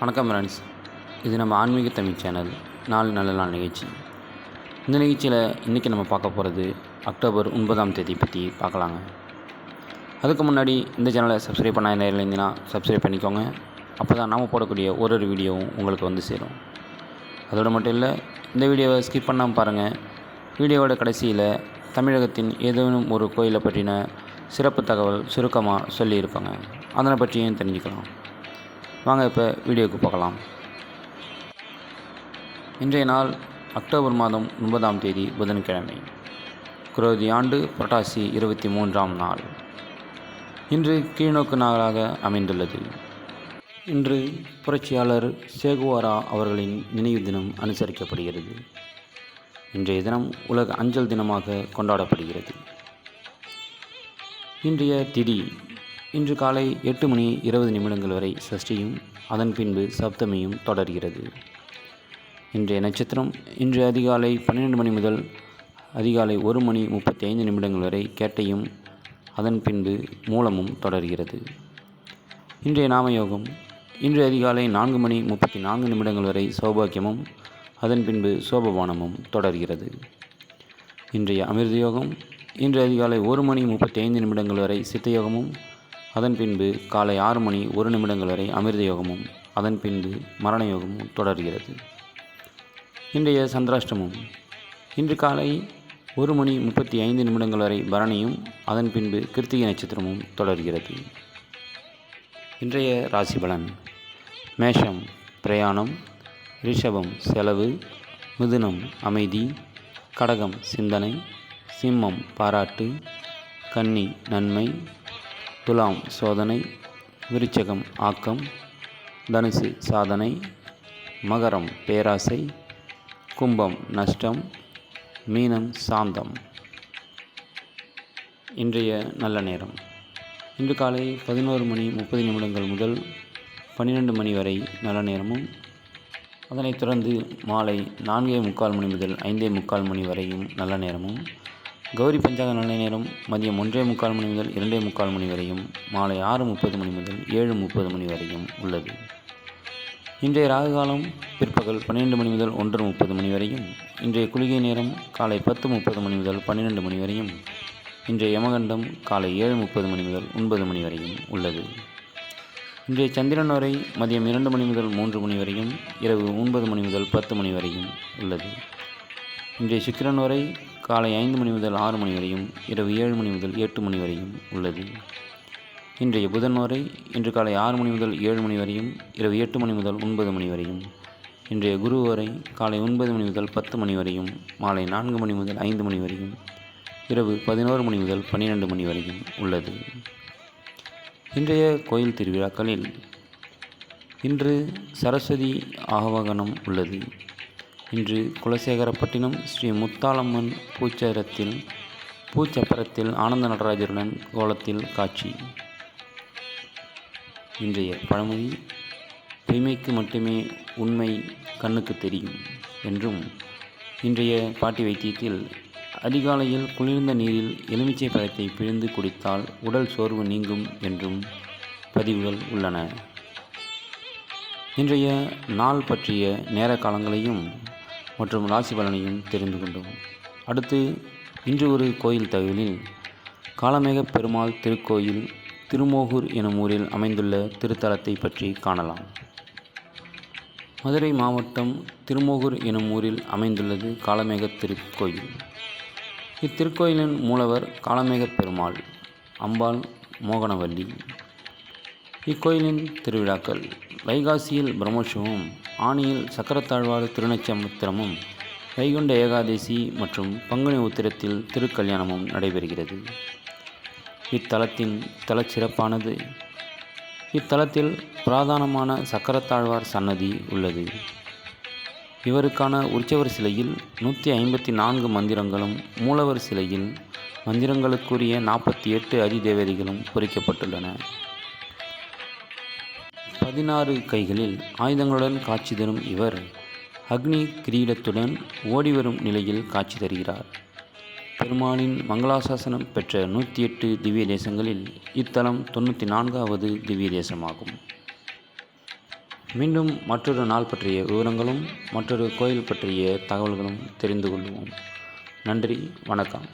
வணக்கம் ஃப்ரெண்ட்ஸ். இது நம்ம ஆன்மீக தமிழ் சேனல் நாலு நல்ல நாள் நிகழ்ச்சி. இந்த நிகழ்ச்சியில் இன்றைக்கி நம்ம பார்க்க போகிறது அக்டோபர் ஒன்பதாம் தேதி பற்றி பார்க்கலாங்க. அதுக்கு முன்னாடி இந்த சேனலை சப்ஸ்கிரைப் பண்ண நேரில் இருந்தீங்கன்னா சப்ஸ்கிரைப் பண்ணிக்கோங்க. அப்போ தான் நாம் போடக்கூடிய ஒரு ஒரு வீடியோவும் உங்களுக்கு வந்து சேரும். அதோடு மட்டும் இல்லை இந்த வீடியோவை ஸ்கிப் பண்ணாமல் பாருங்கள் வீடியோவோட கடைசியில் தமிழகத்தின் ஏதேனும் ஒரு கோயிலை பற்றின சிறப்பு தகவல் சுருக்கமாக சொல்லியிருப்பாங்க. அதனை பற்றியும் தெரிஞ்சுக்கலாம். வாங்க இப்போ வீடியோவுக்கு பார்க்கலாம் இன்றைய நாள் அக்டோபர் மாதம் ஒன்பதாம் தேதி புதன்கிழமை. குரோதி ஆண்டு புரட்டாசி இருபத்தி மூன்றாம் நாள். இன்று கீழ்நோக்கு நாளாக அமைந்துள்ளது. இன்று புரட்சியாளர் சேகுவாரா அவர்களின் நினைவு தினம் அனுசரிக்கப்படுகிறது. இன்றைய தினம் உலக அஞ்சல் தினமாக கொண்டாடப்படுகிறது. இன்றைய திதி இன்று காலை எட்டு மணி இருபது நிமிடங்கள் வரை சஷ்டியும் அதன் பின்பு சப்தமியும் தொடர்கிறது. இன்றைய நட்சத்திரம் இன்று அதிகாலை பன்னிரெண்டு மணி முதல் அதிகாலை ஒரு மணி முப்பத்தி ஐந்து நிமிடங்கள் வரை கேட்டையும் அதன் பின்பு மூலமும் தொடர்கிறது. இன்றைய நாமயோகம் இன்று அதிகாலை நான்கு மணி முப்பத்தி நான்கு நிமிடங்கள் வரை சௌபாக்கியமும் அதன் பின்பு சோபவானமும் தொடர்கிறது. இன்றைய அமிர்த யோகம் இன்று அதிகாலை ஒரு மணி முப்பத்தி ஐந்து நிமிடங்கள் வரை சித்தயோகமும் அதன் பின்பு காலை ஆறு மணி ஒரு நிமிடங்கள் வரை அமிர்த யோகமும் அதன் பின்பு மரண யோகமும் தொடர்கிறது. இன்றைய சந்திராஷ்டமம் இன்று காலை ஒரு மணி முப்பத்தி ஐந்து நிமிடங்கள் வரை பரணியும் அதன் பின்பு கிருத்திகை நட்சத்திரமும் தொடர்கிறது. இன்றைய ராசி பலன் மேஷம் பிரயாணம் ரிஷபம் செலவு மிதுனம் அமைதி கடகம் சிந்தனை சிம்மம் பாராட்டு கன்னி நன்மை துலாம் சோதனை விருச்சகம் ஆக்கம் தனுசு சாதனை மகரம் பேராசை கும்பம் நஷ்டம் மீனம் சாந்தம். இன்றைய நல்ல நேரம். இன்று காலை பதினோரு மணி முப்பது நிமிடங்கள் முதல் பன்னிரெண்டு மணி வரை நல்ல நேரமும் அதனைத் தொடர்ந்து மாலை நான்கே முக்கால் மணி முதல் ஐந்தே முக்கால் மணி வரையும் நல்ல நேரமும். கௌரி பஞ்சாங்க நல்ல நேரம் மதியம் ஒன்றே முக்கால் மணி முதல் இரண்டே முக்கால் மணி வரையும் மாலை ஆறு முப்பது மணி முதல் ஏழு முப்பது மணி வரையும் உள்ளது. இன்றைய ராகு காலம் பிற்பகல் பன்னிரெண்டு மணி முதல் ஒன்று முப்பது மணி வரையும் இன்றைய குளிகை நேரம் காலை பத்து முப்பது மணி முதல் பன்னிரெண்டு மணி வரையும் இன்றைய யமகண்டம் காலை ஏழு முப்பது மணி முதல் ஒன்பது மணி வரையும் உள்ளது. இன்றைய சந்திரன் வரை மதியம் இரண்டு மணி முதல் மூன்று மணி வரையும் இரவு ஒன்பது மணி முதல் பத்து மணி வரையும் உள்ளது. இன்றைய சுக்கிரன் வரை காலை ஐந்து மணி முதல் ஆறு மணி வரையும் இரவு ஏழு மணி முதல் எட்டு மணி வரையும் உள்ளது. இன்றைய புதன் வரை இன்று காலை ஆறு மணி முதல் ஏழு மணி வரையும் இரவு எட்டு மணி முதல் ஒன்பது மணி வரையும். இன்றைய குரு வரை காலை ஒன்பது மணி முதல் பத்து மணி வரையும் மாலை நான்கு மணி முதல் ஐந்து மணி வரையும் இரவு பதினோரு மணி முதல் பன்னிரெண்டு மணி வரையும் உள்ளது. இன்றைய கோயில் திருவிழாக்களில் இன்று சரஸ்வதி ஆவாகனம் உள்ளது. இன்று குலசேகரப்பட்டினம் ஸ்ரீ முத்தாளம்மன் பூச்சரத்தில் பூச்சப்பரத்தில் ஆனந்த நடராஜருடன் கோலத்தில் காட்சி. இன்றைய பழமொழி பெய்மைக்கு மட்டுமே உண்மை கண்ணுக்கு தெரியும் என்றும் இன்றைய பாட்டி வைத்தியத்தில் அதிகாலையில் குளிர்ந்த நீரில் எலுமிச்சை பழத்தை பிழிந்து குடித்தால் உடல் சோர்வு நீங்கும் என்றும் பதிவுகள் உள்ளன. இன்றைய நாள் பற்றிய நேர காலங்களையும் மற்றும் ராசி பலனையும் தெரிந்து கொண்டோம். அடுத்து இன்று ஒரு கோயில் தகவலில் காலமேக பெருமாள் திருக்கோயில் திருமோகூர் எனும் ஊரில் அமைந்துள்ள திருத்தலத்தை பற்றி காணலாம். மதுரை மாவட்டம் திருமோகூர் எனும் ஊரில் அமைந்துள்ளது காலமேக திருக்கோயில். இத்திருக்கோயிலின் மூலவர் காலமேக பெருமாள் அம்பாள் மோகனவல்லி. இக்கோயிலின் திருவிழாக்கள் வைகாசியில் பிரம்மோற்சவம் ஆணியில் சக்கரத்தாழ்வார் திருநச்சமுத்திரமும் வைகுண்ட ஏகாதசி மற்றும் பங்குனி உத்திரத்தில் திருக்கல்யாணமும் நடைபெறுகிறது. இத்தலத்தின் தலச்சிறப்பானது இத்தலத்தில் பிரதானமான சக்கரத்தாழ்வார் சன்னதி உள்ளது. இவருக்கான உற்சவர் சிலையில் நூற்றி ஐம்பத்தி நான்கு மந்திரங்களும் மூலவர் சிலையில் மந்திரங்களுக்குரிய நாற்பத்தி எட்டு அதிதேவதைகளும் பொறிக்கப்பட்டுள்ளன. பதினாறு கைகளில் ஆயுதங்களுடன் காட்சி தரும் இவர் அக்னி கிரீடத்துடன் ஓடிவரும் நிலையில் காட்சி தருகிறார். பெருமானின் மங்களாசாசனம் பெற்ற நூற்றி எட்டு திவ்ய தேசங்களில் இத்தலம் தொண்ணூற்றி நான்காவது திவ்ய தேசமாகும். மீண்டும் மற்றொரு நாள் பற்றிய விவரங்களும் மற்றொரு கோயில் பற்றிய தகவல்களும் தெரிந்து கொள்வோம். நன்றி வணக்கம்.